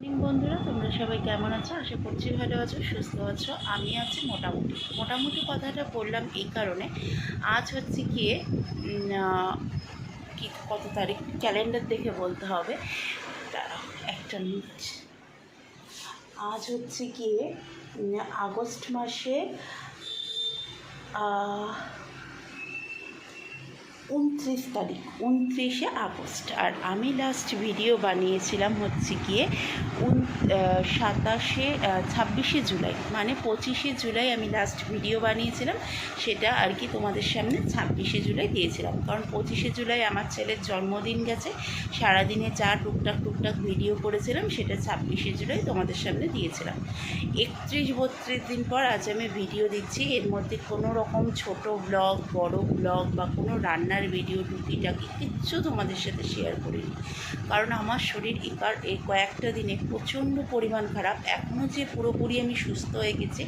Morning বন্ধুরা। তোমরা সবাই কেমন আছো? আশা করছি ভালো আছো, সুস্থ আছো। আমি আছি মোটামুটি। মোটামুটি কথাটা বললাম এই কারণে। আজ হচ্ছে গিয়ে কি, কত তারিখ? ক্যালেন্ডার দেখে বলতে হবে। একটা মিনিট আজ হচ্ছে গিয়ে আগস্ট মাসে উনত্রিশ তারিখ, উনত্রিশে আগস্ট। আর আমি লাস্ট ভিডিও বানিয়েছিলাম হচ্ছে গিয়ে উন সাতাশে ছাব্বিশে জুলাই। মানে পঁচিশে জুলাই আমি লাস্ট ভিডিও বানিয়েছিলাম, সেটা আর কি তোমাদের সামনে ছাব্বিশে জুলাই দিয়েছিলাম। কারণ পঁচিশে জুলাই আমার ছেলের জন্মদিন গেছে, সারাদিনে যা টুকটাক টুকটাক ভিডিও করেছিলাম, সেটা ছাব্বিশে জুলাই তোমাদের সামনে দিয়েছিলাম। একত্রিশ, বত্রিশ দিন পর আজ আমি ভিডিও দিচ্ছি। এর মধ্যে কোনো রকম ছোট ব্লগ বড় ব্লগ বা কোনো রান্নার ভিডিও টুকিটাকি কিচ্ছু তোমাদের সাথে শেয়ার করিনি। কারণ আমার শরীর এবার এই কয়েকটা দিনে প্রচণ্ড পরিমাণ খারাপ। এখনও যে পুরোপুরি আমি সুস্থ হয়ে গেছি,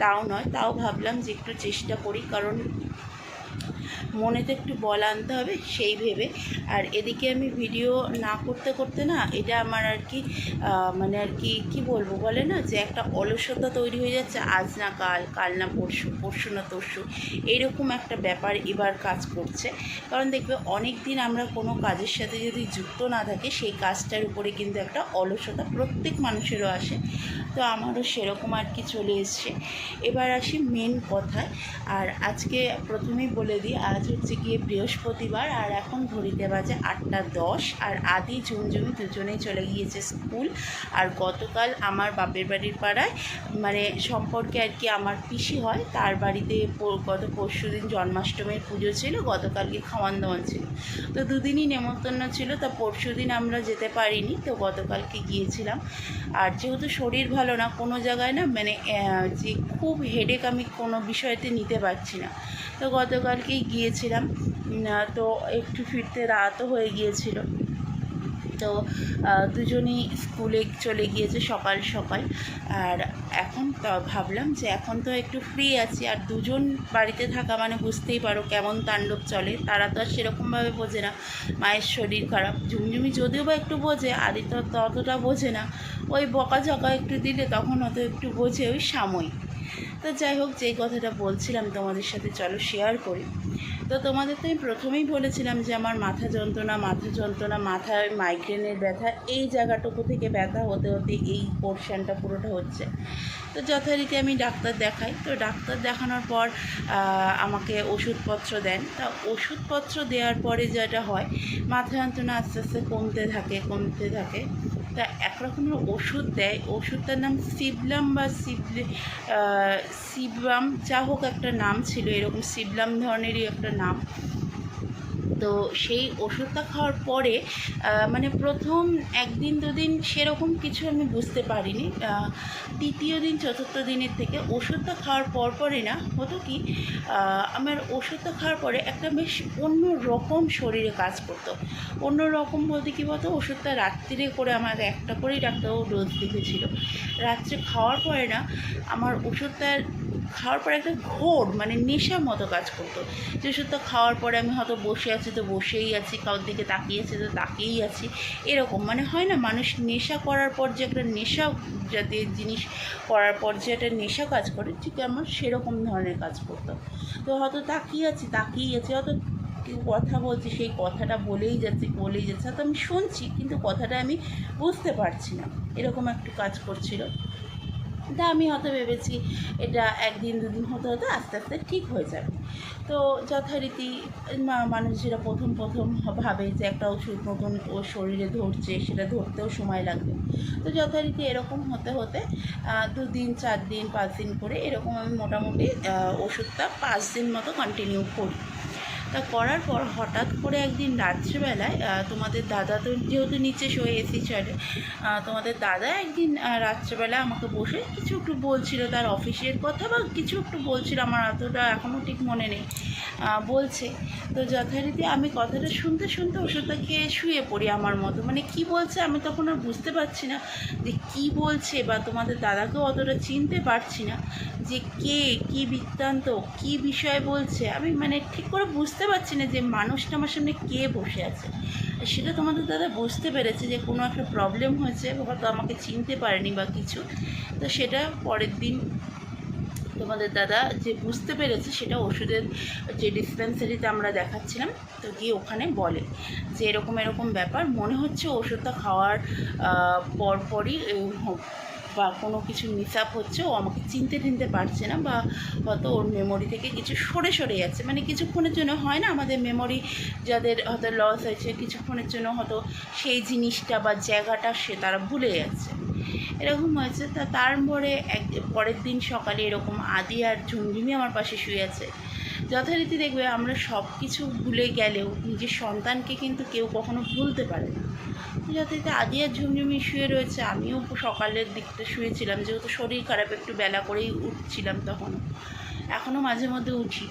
তাও নয়, তাও ভাবলাম যে একটু চেষ্টা করি, কারণ মনেতে একটু বল আনতে হবে, সেই ভেবে। আর এদিকে আমি ভিডিও না করতে করতে না, এটা আমার আর কি মানে আর কি কি বলব বলে না, যে একটা অলসতা তৈরি হয়ে যাচ্ছে, আজ না কাল কাল না পরশু পরশু না তরশু, এইরকম একটা ব্যাপার এবার কাজ করছে। কারণ দেখবে অনেক দিন আমরা কোনো কাজের সাথে যদি যুক্ত না থাকে, সেই কাজটার উপরে কিন্তু একটা অলসতা প্রত্যেক মানুষেরও আসে। তো আমারও সেরকম আর কি চলে এসছে। এবার আসি মেন কথায়। আর আজকে প্রথমেই বলে দিই আজ হচ্ছে গিয়ে বৃহস্পতিবার আর এখন ঘড়িতে বাজে আটটা দশ আর আদি ঝুমঝুমি দুজনেই চলে গিয়েছে স্কুল। আর গতকাল আমার বাপের বাড়ির পাড়ায় মানে সম্পর্কে আর কি আমার পিসি হয়, তার বাড়িতে গত পরশু দিন জন্মাষ্টমীর পুজো ছিল, গতকালকে খাওয়ান দাওয়ান ছিল। তো দুদিনই নেমন্তন্ন ছিল, তা পরশু দিন আমরা যেতে পারিনি, তো গতকালকে গিয়েছিলাম। আর যেহেতু শরীর ভালো না, কোনো জায়গায় না মানে যে খুব হেডেক আমি কোনো বিষয়তে নিতে পারছি না। তো গতকালকেই গিয়েছিলাম। তো একটু ফিরতে রাতও হয়ে গিয়েছিল। তো দুজনেই স্কুলে চলে গিয়েছে সকাল সকাল। আর এখন ভাবলাম যে এখন তো একটু ফ্রি আছি। আর দুজন বাড়িতে থাকা মানে বুঝতেই পারো কেমন তাণ্ডব চলে। তারা তো আর সেরকমভাবে বোঝে না। মায়ের শরীর খারাপ। ঝুমঝুমি যদিও বা একটু বোঝে আদি তো ততটা বোঝে না। ওই বকাঝকা একটু দিলে তখন অত একটু বোঝে ওই সাময়িক। তো যাই হোক, যেই কথাটা বলছিলাম তোমাদের সাথে, চলো শেয়ার করি। তো তোমাদের তো আমি প্রথমেই বলেছিলাম যে আমার মাথা যন্ত্রণা মাথা যন্ত্রণা, মাথায় মাইগ্রেনের ব্যথা, এই জায়গাটুকু থেকে ব্যথা হতে হতে এই পোর্শনটা পুরোটা হচ্ছে। তো যথারীতি আমি ডাক্তার দেখাই। তো ডাক্তার দেখানোর পর আমাকে ওষুধপত্র দেন। তা ওষুধপত্র দেওয়ার পরে যেটা হয়, মাথা যন্ত্রণা আস্তে আস্তে কমতে থাকে কমতে থাকে। তা এক রকমের ওষুধ দেয়। ওষুধটার নাম সিবলাম বা সিবলে আহ, যা হোক একটা নাম ছিল এরকম। সিবলাম ধরনেরই একটা নাম। তো সেই ওষুধটা খাওয়ার পরে মানে প্রথম একদিন দুদিন সেরকম কিছু আমি বুঝতে পারিনি। তৃতীয় দিন, চতুর্থ দিনের থেকে ওষুধটা খাওয়ার পর পরে না, হতো কি আমার ওষুধটা খাওয়ার পরে একটা বেশ অন্য রকম শরীরে কাজ করতো। অন্য রকম বলতে কী বলতো, ওষুধটা রাত্রিরে করে আমার একটা করেই ডাক্তারবাবু ডোজ লিখেছিল রাত্রে খাওয়ার পরে না, আমার ওষুধটার খাওয়ার পরে একটা ঘোর মানে নেশার মতো কাজ করতো। যে ওষুধটা খাওয়ার পরে আমি হয়তো বসে আছি তো বসেই আছি, কারোর দিকে তাকিয়ে আছি তো তাকিয়েই আছি। এরকম মানে হয় না, মানুষ নেশা করার পর যে একটা নেশা জাতীয় জিনিস করার পর যে একটা নেশা কাজ করে, ঠিক আমার সেরকম ধরনের কাজ করতো তো হয়তো তাকিয়ে আছি, তাকিয়েই আছি, হয়তো কেউ কথা বলছে, সেই কথাটা বলেই যাচ্ছে বলেই যাচ্ছে, হয়তো আমি শুনছি, কিন্তু কথাটা আমি বুঝতে পারছি না। এরকম একটু কাজ করছিল। তা আমি হয়তো ভেবেছি এটা একদিন, দুদিন হতে হতে আস্তে আস্তে ঠিক হয়ে যাবে। তো যথারীতি মা- মানুষ যেটা প্রথম প্রথম ভাবে যে একটা ওষুধ নতুন ও শরীরে ধরছে, সেটা ধরতেও সময় লাগবে। তো যথারীতি এরকম হতে হতে দুদিন চার দিন পাঁচ দিন করে এরকম আমি মোটামুটি ওষুধটা পাঁচ দিন মতো কন্টিনিউ করি। তা করার পর হঠাৎ করে একদিন রাত্রিবেলায় তোমাদের দাদা তো যেহেতু নিচে শুয়ে এসি চলে তোমাদের দাদা একদিন রাত্রেবেলা আমাকে বসে কিছু একটু বলছিল তার অফিসের কথা বা কিছু একটু বলছিল, আমার অতটা এখনও ঠিক মনে নেই। বলছে, তো যথারীতি আমি কথাটা শুনতে শুনতে ওষুধটা খেয়ে শুয়ে পড়ি আমার মতো। মানে কি বলছে আমি তখন আর বুঝতে পারছি না যে কি বলছে বা তোমাদের দাদাকেও অতটা চিনতে পারছি না যে কে, কি বৃত্তান্ত, কি বিষয় বলছে। আমি মানে ঠিক করে বুঝতে বুঝতে পারছি না যে মানুষটা আমার সামনে কে বসে আছে। সেটা তোমাদের দাদা বুঝতে পেরেছে যে কোনো একটা প্রবলেম হয়েছে হয়তো আমাকে চিনতে পারেনি বা কিছু। তো সেটা পরের দিন তোমাদের দাদা যে বুঝতে পেরেছে সেটা ওষুধের যে ডিসপেন্সারিতে আমরা দেখাচ্ছিলাম, তো গিয়ে ওখানে বলে যে এরকম এরকম ব্যাপার। মনে হচ্ছে ওষুধটা খাওয়ার পরপরই বা কোনো কিছু মিস আপ হচ্ছে, ও আমাকে চিনতে টিনতে পারছে না বা হয়তো ওর মেমোরি থেকে কিছু সরে সরে যাচ্ছে। মানে কিছুক্ষণের জন্য হয় না আমাদের মেমোরি যাদের হয়তো লস হয়েছে, কিছুক্ষণের জন্য হয়তো সেই জিনিসটা বা জায়গাটা সে তারা ভুলে যাচ্ছে। এরকম হয়েছে। তা তারপরে এক, পরের দিন সকালে এরকম আদি আর ঝুমঝুমি আমার পাশে শুয়ে আছে। যথারীতি দেখবে আমরা সব কিছু ভুলে গেলেও নিজের সন্তানকে কিন্তু কেউ কখনো ভুলতে পারে না। যথারীতি আদি আর ঝুমঝুমি শুয়ে রয়েছে, আমিও সকালের দিকটা শুয়েছিলাম, যেহেতু শরীর খারাপ, একটু বেলা করেই উঠছিলাম তখন এখনও মাঝে মধ্যে উঠি।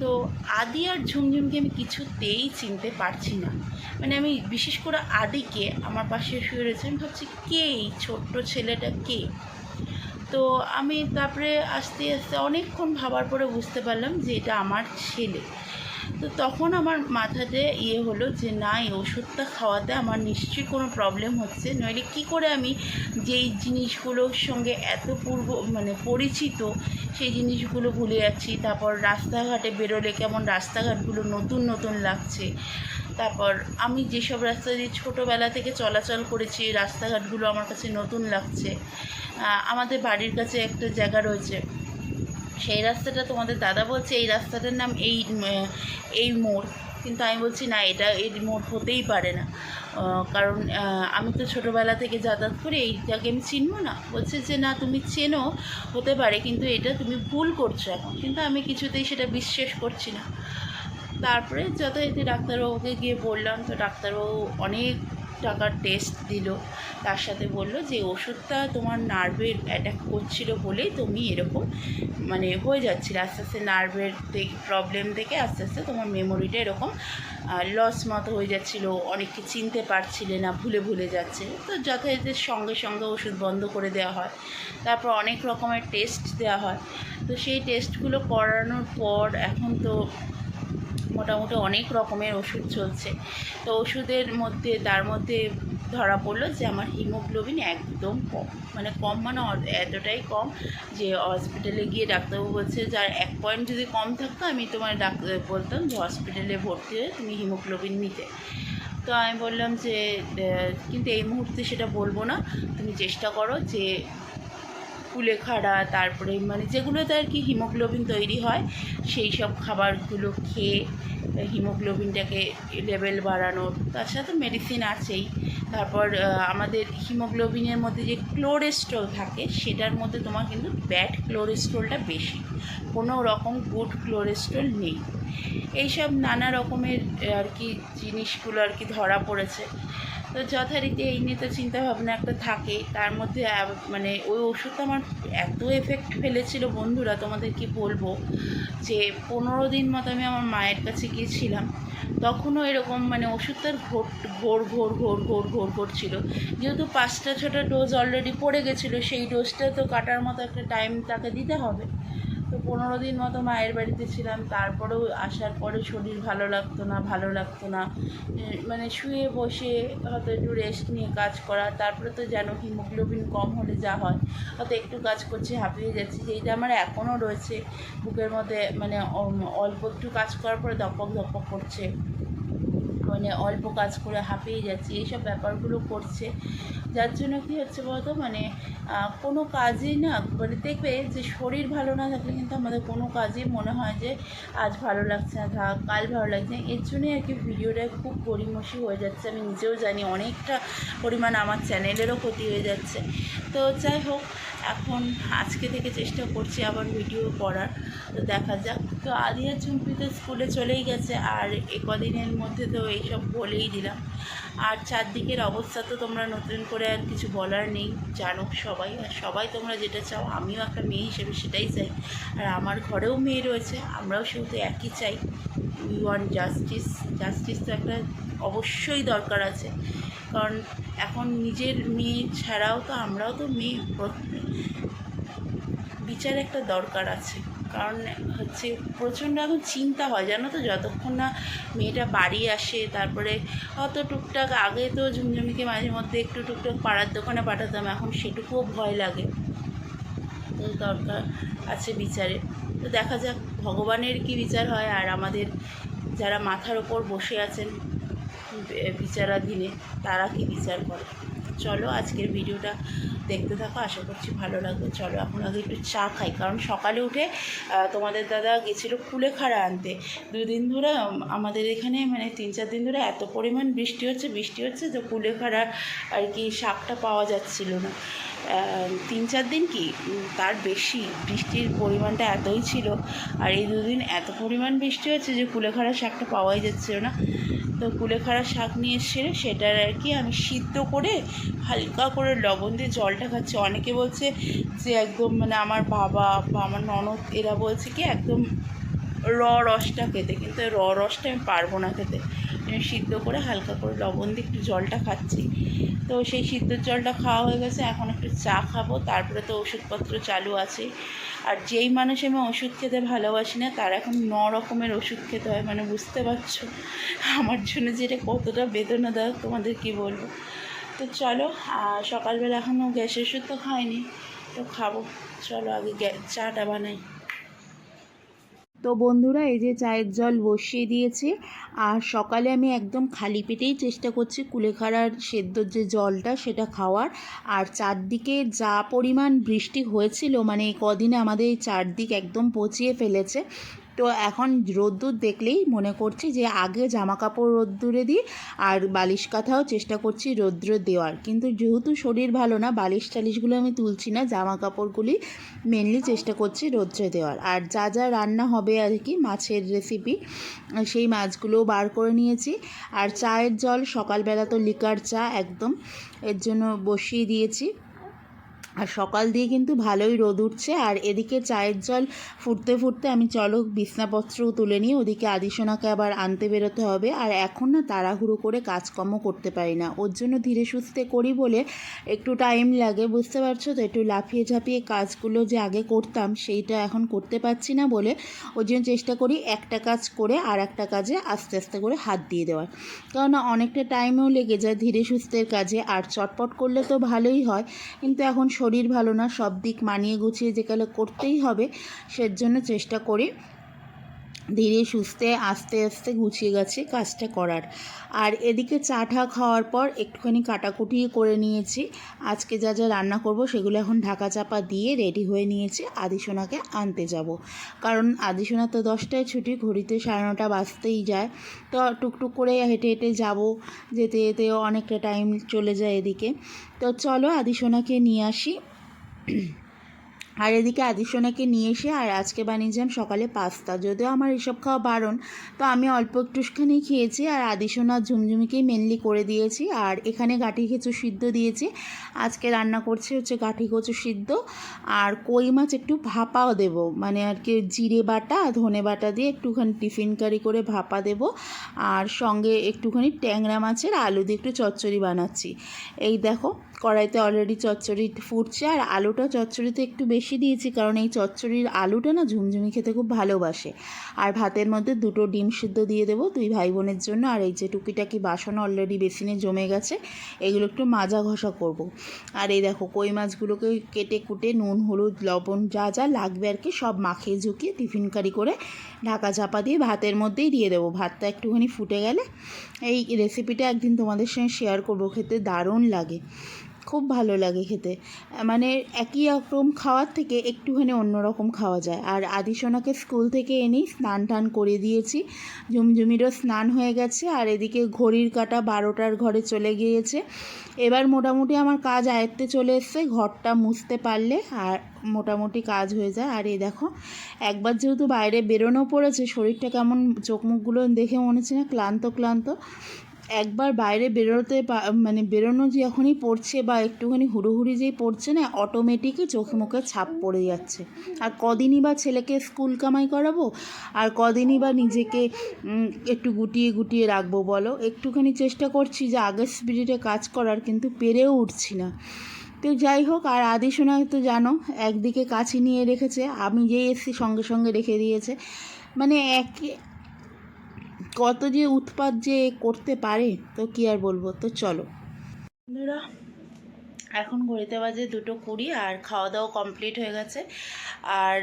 তো আদি আর ঝুমঝুমকে আমি কিছুতেই চিনতে পারছি না। মানে আমি বিশেষ করে আদিকে আমার পাশে শুয়ে রয়েছে, আমি ভাবছি কে এই ছোট্ট ছেলেটা কে? তো আমি তারপরে আস্তে আস্তে অনেকক্ষণ ভাবার পরে বুঝতে পারলাম যে এটা আমার ছেলে। তো তখন আমার মাথাতে ইয়ে হলো যে, না, এই ওষুধটা খাওয়াতে আমার নিশ্চয়ই কোনো প্রবলেম হচ্ছে। নইলে কী করে আমি যেই জিনিসগুলোর সঙ্গে এত পূর্ব মানে পরিচিত, সেই জিনিসগুলো ভুলে যাচ্ছি। তারপর রাস্তাঘাটে বেরোলে কেমন রাস্তাঘাটগুলো নতুন নতুন লাগছে? তারপর আমি যেসব রাস্তা দিয়ে ছোটোবেলা থেকে চলাচল করেছি রাস্তাঘাটগুলো আমার কাছে নতুন লাগছে। আমাদের বাড়ির কাছে একটা জায়গা রয়েছে। সেই রাস্তাটা তোমাদের দাদা বলছে, এই রাস্তাটার নাম এই এই মোড়। কিন্তু আমি বলছি, না, এটা এই মোড় হতেই পারে না। কারণ আমি তো ছোটোবেলা থেকে যাতায়াত করি এইটাকে আমি চিনবো না। বলছে যে, না, তুমি চেনো, হতে পারে, কিন্তু এটা তুমি ভুল করছ এখন। কিন্তু আমি কিছুতেই সেটা বিশ্বাস করছি না। তারপরে যথারীতি ডাক্তারবাবুকে গিয়ে বললাম, তো ডাক্তারবাবু অনেক টাকার টেস্ট দিল। তার সাথে বলল যে, ওষুধটা তোমার নার্ভের অ্যাটাক করছিল বলেই তুমি এরকম মানে হয়ে যাচ্ছিল। আস্তে আস্তে নার্ভের প্রবলেম থেকে আস্তে আস্তে তোমার মেমোরিটা এরকম লস মতো হয়ে যাচ্ছিল। অনেককে চিনতে পারছিলে না, ভুলে ভুলে যাচ্ছে তো যথারীতি সঙ্গে সঙ্গে ওষুধ বন্ধ করে দেওয়া হয়। তারপর অনেক রকমের টেস্ট দেওয়া হয়। তো সেই টেস্টগুলো করানোর পর এখন তো মোটামুটি অনেক রকমের ওষুধ চলছে। তো ওষুধের মধ্যে, তার মধ্যে ধরা পড়ল যে আমার হিমোগ্লোবিন একদম কম। মানে কম মানে এতটাই কম যে হসপিটালে গিয়ে ডাক্তারবাবু বলছে, যার এক পয়েন্ট যদি কম থাকতো, আমি তোমার ডাক্তার বলতাম যে হসপিটালে ভর্তি হয়ে তুমি হিমোগ্লোবিন নিতে। তো আমি বললাম যে কিন্তু এই মুহূর্তে সেটা বলব না। তুমি চেষ্টা করো যে কুলেখাড়া তারপরে মানে যেগুলোতে আর কি হিমোগ্লোবিন তৈরি হয়, সেই সব খাবারগুলো খেয়ে হিমোগ্লোবিনটাকে লেভেল বাড়ানোর তার সাথে মেডিসিন আছেই। তারপর আমাদের হিমোগ্লোবিনের মধ্যে যে ক্লোরেস্ট্রল থাকে, সেটার মধ্যে তোমার কিন্তু ব্যাড ক্লোরেস্ট্রলটা বেশি। কোনো রকম গুড ক্লোরেস্ট্রল নেই। এইসব নানা রকমের আর কি জিনিসগুলো আর কি ধরা পড়েছে। তো যথারীতি এই নিয়ে তো চিন্তাভাবনা একটা থাকে। তার মধ্যে মানে ওই ওষুধটা আমার এত এফেক্ট ফেলেছিল বন্ধুরা, তোমাদের কি বলব? যে পনেরো দিন মতো আমি আমার মায়ের কাছে গিয়েছিলাম, তখনও এরকম মানে ওষুধটার ঘোর ঘোর ঘোর ঘোর ঘোর ঘোর করছিল যেহেতু পাঁচটা, ছটা ডোজ অলরেডি পড়ে গেছিল, সেই ডোজটা তো কাটার মতো একটা টাইম তাকে দিতে হবে। তো পনেরো দিন মতো মায়ের বাড়িতে ছিলাম, তারপরেও আসার পরে শরীর ভালো লাগতো না, ভালো লাগতো না। মানে শুয়ে বসে হয়তো একটু রেস্ট নিয়ে কাজ করা, তারপরে তো যেন হিমোগ্লোবিন কম হলে যা হয়। হয়তো একটু কাজ করছে, হাঁপিয়ে যাচ্ছি যেটা আমার এখনও রয়েছে। বুকের মধ্যে মানে অল্প একটু কাজ করার পরে ধপক ধপক করছে। মানে অল্প কাজ করে হাঁপিয়ে যাচ্ছি, এইসব ব্যাপারগুলো করছে। যার জন্য কী হচ্ছে বলতো? মানে কোনো কাজই না মানে দেখবে যে শরীর ভালো না থাকলে কিন্তু আমাদের কোনো কাজই মনে হয় যে আজ ভালো লাগছে না, থাক, কাল ভালো লাগছে না। এর জন্যই আর কি ভিডিওটা খুব গড়িমসি হয়ে যাচ্ছে। আমি নিজেও জানি অনেকটা পরিমাণ আমার চ্যানেলেরও ক্ষতি হয়ে যাচ্ছে। তো যাই হোক এখন আজকে থেকে চেষ্টা করছি আবার ভিডিও করার। তো দেখা যাক। তো আদিয়া চুম্পি তো স্কুলে চলেই গেছে, আর এ কদিনের মধ্যে তো এইসব বলেই দিলাম। আর চারদিকের অবস্থা তো তোমরা নতুন করে আর কিছু বলার নেই। জানো সবাই, আর সবাই তোমরা যেটা চাও, আমিও একটা মেয়ে হিসেবে সেটাই চাই। আর আমার ঘরেও মেয়ে রয়েছে, আমরাও সেহেতু একই চাই। উই ওয়ান্ট জাস্টিস জাস্টিস তো একটা অবশ্যই দরকার আছে। কারণ এখন নিজের মেয়ে ছাড়াও তো আমরাও তো মেয়ে বিচার একটা দরকার আছে। কারণ হচ্ছে প্রচণ্ড এখন চিন্তা হয়, জানো তো? যতক্ষণ না মেয়েটা বাড়ি আসে, তারপরে অত টুকটাক আগে তো ঝুমঝুমিকে মাঝে মধ্যে একটু টুকটাক পাড়ার দোকানে পাঠাতাম, এখন সেটুকুও ভয় লাগে। তো দরকার আছে বিচারে তো দেখা যাক, ভগবানের কি বিচার হয় আর আমাদের যারা মাথার ওপর বসে আছেন বিচারাধীনে তারা কি বিচার করে? চলো আজকের ভিডিওটা দেখতে থাকো, আশা করছি ভালো লাগবে। চলো এখন আগে একটু চা খাই, কারণ সকালে উঠে তোমাদের দাদা গেছিল কুলেখাড়া আনতে। দুদিন ধরে আমাদের এখানে মানে তিন চার দিন ধরে এত পরিমাণ বৃষ্টি হচ্ছে বৃষ্টি হচ্ছে যে কুলেখাড়ার আর কি শাকটা পাওয়া যাচ্ছিল না। তিন চার দিন কি তার বেশি বৃষ্টির পরিমাণটা এতই ছিল, আর এই দুদিন এত পরিমাণ বৃষ্টি হচ্ছে যে কুলেখাড়া শাকটা পাওয়াই যাচ্ছিল না। তো কুলেখাড়া শাক নিয়ে এসে সেটার আর কি আমি সিদ্ধ করে হালকা করে লবণ দিয়ে জলটা খাচ্ছি। অনেকে বলছে যে একদম মানে আমার বাবা বা আমার ননদ এরা বলছে কি একদম র রসটা খেতে, কিন্তু র রসটা আমি পারব না খেতে। সিদ্ধ করে হালকা করে লবণ দিয়ে একটু জলটা খাচ্ছি। তো সেই সিদ্ধর জলটা খাওয়া হয়ে গেছে, এখন একটু চা খাব, তারপরে তো ওষুধপত্র চালু আছে। আর যেই মানুষ আমি ওষুধ খেতে ভালোবাসি না, তার এখন ন রকমের ওষুধ খেতে হয় মানে বুঝতে পারছ? আমার জন্য যেটা কতটা বেদনাদায়ক, তোমাদের কি বলব? তো চলো সকালবেলা এখনও গ্যাসের ওষুধ তো খাইনি, তো খাব। চলো আগে চাটা বানাই। তো বন্ধুরা, এই যে চায়ের জল বসিয়ে দিয়েছে। আর সকালে আমি একদম খালি পেটেই চেষ্টা করছি কুলেখাড়ার সেদ্ধর যে জলটা, সেটা খাওয়ার। আর চারদিকে যা পরিমাণ বৃষ্টি হয়েছিল মানে কদিনে আমাদের চারদিক একদম পচিয়ে ফেলেছে। তো এখন রোদ্দুর দেখলেই মনে করছি যে আগে জামা কাপড় রোদ্দুরে দিই আর বালিশ কাঁথাও চেষ্টা করছি রৌদ্রে দেওয়ার। কিন্তু যেহেতু শরীর ভালো না, বালিশ টালিশগুলো আমি তুলছি না জামা কাপড়গুলি মেনলি চেষ্টা করছি রৌদ্রে দেওয়ার। আর যা যা রান্না হবে আর কি, মাছের রেসিপি সেই মাছগুলোও বার করে নিয়েছি। আর চায়ের জল সকালবেলা তো লিকার চা একদম, এর জন্য বসিয়ে দিয়েছি। আর সকাল দিয়ে কিন্তু ভালোই রোদ উঠছে। আর এদিকে চায়ের জল ফুটতে ফুটতে আমি চলো বিছনাপত্রও তুলে নিই। ওদিকে আদিসোনাকে আবার আনতে বেরোতে হবে। আর এখন না তাড়াহুড়ো করে কাজকর্ম করতে পারি না। ওর জন্য ধীরে সুস্থে করি বলে একটু টাইম লাগে, বুঝতে পারছ তো? একটু লাফিয়ে ঝাঁপিয়ে কাজগুলো যে আগে করতাম, সেইটা এখন করতে পারছি না বলে ওর জন্য চেষ্টা করি একটা কাজ করে আর একটা কাজে আস্তে আস্তে করে হাত দিয়ে দেওয়ার। কারণ অনেকটা টাইমেও লেগে যায় ধীরে সুস্থের কাজে। আর চটপট করলে তো ভালোই হয়। কিন্তু এখন শরীর ভালো না সব দিক মানিয়ে গুছিয়ে যেগুলো করতেই হবে সেজন্য চেষ্টা করি। ধীরে সুস্থে, আস্তে আস্তে গুছিয়ে গেছে কাজটা করার। আর এদিকে চা ঠা খাওয়ার পর একটুখানি কাটাকুটি করে নিয়েছি। আজকে যা যা রান্না করব সেগুলো এখন ঢাকা চাপা দিয়ে রেডি হয়ে নিয়েছি। আদিসোনাকে আনতে যাব। কারণ আদিসোনা তো দশটায় ছুটি, ঘড়িতে সাড়ে নটা বাজতেই যায়। তো টুকটুক করে হেঁটে হেঁটে যাব। যেতে যেতে অনেকটা টাইম চলে যায় এদিকে। তো চলো আদিসোনাকে নিয়ে আসি। আর এদিকে আদিসোনাকে নিয়ে এসে আর আজকে বানিয়েছিলাম সকালে পাস্তা। যদিও আমার এসব খাওয়া বারণ, তো আমি অল্প একটুখানি খেয়েছি আর আদিসোনা ঝুমঝুমিকেই মেনলি করে দিয়েছি আর এখানে গাঠি কচু সিদ্ধ দিয়েছি। আজকে রান্না করছি হচ্ছে গাঠি কচু সিদ্ধ আর কই মাছ একটু ভাপাও দেব মানে আর কি জিরে বাটা, ধনে বাটা দিয়ে একটুখানি টিফিন কারি করে ভাপা দেব আর সঙ্গে একটুখানি ট্যাংরা মাছের আলু দিয়ে একটু চচ্চড়ি বানাচ্ছি। এই দেখো, কড়াইতে অলরেডি চচ্চড়ি ফুটছে আর আলুটা চচ্চড়িতে একটু বেশি দিয়েছি কারণ এই চচ্চড়ির আলুটা না ঝুমঝুমি খেতে খুব ভালোবাসে। আর ভাতের মধ্যে দুটো ডিম সিদ্ধ দিয়ে দেবো দুই ভাই বোনের জন্য। আর এই যে টুকিটাকি বাসন অলরেডি বেসিনে জমে গেছে, এগুলো একটু মাজা ঘষা করব। আর এই দেখো, কই মাছগুলোকে কেটে কুটে নুন, হলুদ, লবণ যা যা লাগবে আর কি সব মাখিয়ে ঝুঁকিয়ে টিফিন কারি করে ঢাকা চাপা দিয়ে ভাতের মধ্যেই দিয়ে দেবো। ভাতটা একটুখানি ফুটে গেলে এই রেসিপিটা একদিন তোমাদের সঙ্গে শেয়ার করব, খেতে দারুণ লাগে। খুব ভালো লাগে খেতে। মানে একই রকম খাওয়ার থেকে একটুখানি অন্যরকম খাওয়া যায়। আর আদিসোনাকে স্কুল থেকে এনেই স্নান টান করে দিয়েছি। ঝুমঝুমিরও স্নান হয়ে গেছে আর এদিকে ঘড়ির কাটা বারোটার ঘরে চলে গিয়েছে। এবার মোটামুটি আমার কাজ আয়ত্তে চলে এসছে, ঘরটা মুছতে পারলে আর মোটামুটি কাজ হয়ে যায়। আর এই দেখো, একবার যেহেতু বাইরে বেরোনো পড়েছে, শরীরটা কেমন চোখ মুখগুলো দেখে মনে হচ্ছে না, ক্লান্ত ক্লান্ত। একবার বাইরে বেরোতে মানে বেরোনো যখনই পড়ছে বা একটুখানি হুড়োহুড়ি যেই পড়ছে না অটোমেটিকই চোখে মুখে ছাপ পড়ে যাচ্ছে। আর কদিনই বা ছেলেকে স্কুল কামাই করাবো? আর কদিনই বা নিজেকে একটু গুটিয়ে গুটিয়ে রাখব বলো? একটুখানি চেষ্টা করছি যে আগের স্পিরিটে কাজ করার, কিন্তু পেরেও উঠছি না। তো যাই হোক, আর আদি শোনা তো জানো, একদিকে কাছে নিয়ে রেখেছে, আমি যেই এসছি সঙ্গে সঙ্গে রেখে দিয়েছে। মানে এক কত যে উৎপাত যে করতে পারে, তো কি আর বলব? তো চলো। বন্ধুরা, এখন ঘড়িতে বাজে দুটো কুড়ি আর খাওয়া দাওয়া কমপ্লিট হয়ে গেছে। আর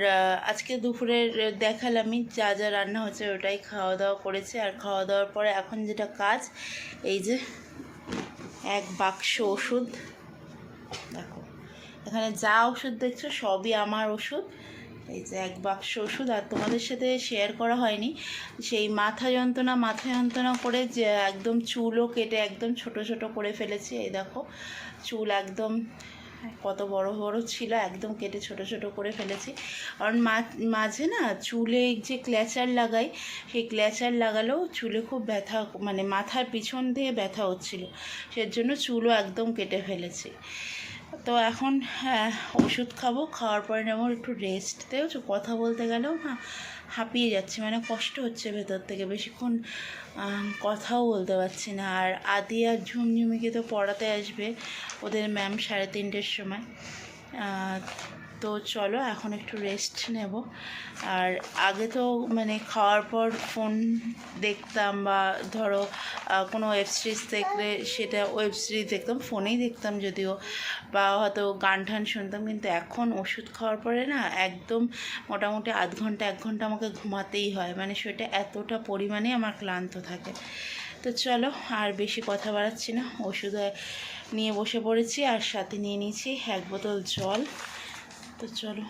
আজকে দুপুরের দেখালামই যা যা রান্না হচ্ছে, ওটাই খাওয়া দাওয়া করেছে। আর খাওয়া দাওয়ার পরে এখন যেটা কাজ, এই যে এক বাক্স ওষুধ। দেখো, এখানে যা ওষুধ দেখছ সবই আমার ওষুধ। এই যে এক বাক্স ওষুধ আর তোমাদের সাথে শেয়ার করা হয়নি, সেই মাথা যন্ত্রণা মাথা যন্ত্রণা করে যে একদম চুলও কেটে একদম ছোট ছোট করে ফেলেছি, এই দেখো, চুল একদম কত বড় বড় ছিল, একদম কেটে ছোট ছোট করে ফেলেছি। কারণ মাঝে না চুলে যে ক্ল্যাচার লাগাই, সেই ক্ল্যাচার লাগালেও চুলে খুব ব্যথা মানে মাথার পিছন দিয়ে ব্যথা হচ্ছিল, সেজন্য চুলও একদম কেটে ফেলেছি। তো এখন হ্যাঁ ওষুধ খাব, খাওয়ার পরে নেব, একটু রেস্ট দেখেছ কথা বলতে গেলেও, না, হাঁপিয়ে যাচ্ছে মানে কষ্ট হচ্ছে ভেতর থেকে, বেশিক্ষণ কথাও বলতে পারছি না। আর আদি আর ঝুমঝুমিকে তো পড়াতে আসবে, ওদের ম্যাম সাড়ে তিনটের সময় তো চলো, এখন একটু রেস্ট নেব। আর আগে তো মানে খাওয়ার পর ফোন দেখতাম বা ধরো কোনো ওয়েব সিরিজ দেখলে সেটা ওয়েব সিরিজ দেখতাম ফোনেই দেখতাম যদিও, বা হয়তো গান টান শুনতাম, কিন্তু এখন ওষুধ খাওয়ার পরে না একদম মোটামুটি আধ ঘণ্টা, এক ঘণ্টা আমাকে ঘুমাতেই হয়। মানে সেটা এতটা পরিমাণে আমার ক্লান্ত থাকে। তো চলো, আর বেশি কথা বাড়াচ্ছি না। ওষুধ নিয়ে বসে পড়েছি, আর সাথে নিয়ে নিয়েছি এক বোতল জল। তো চলো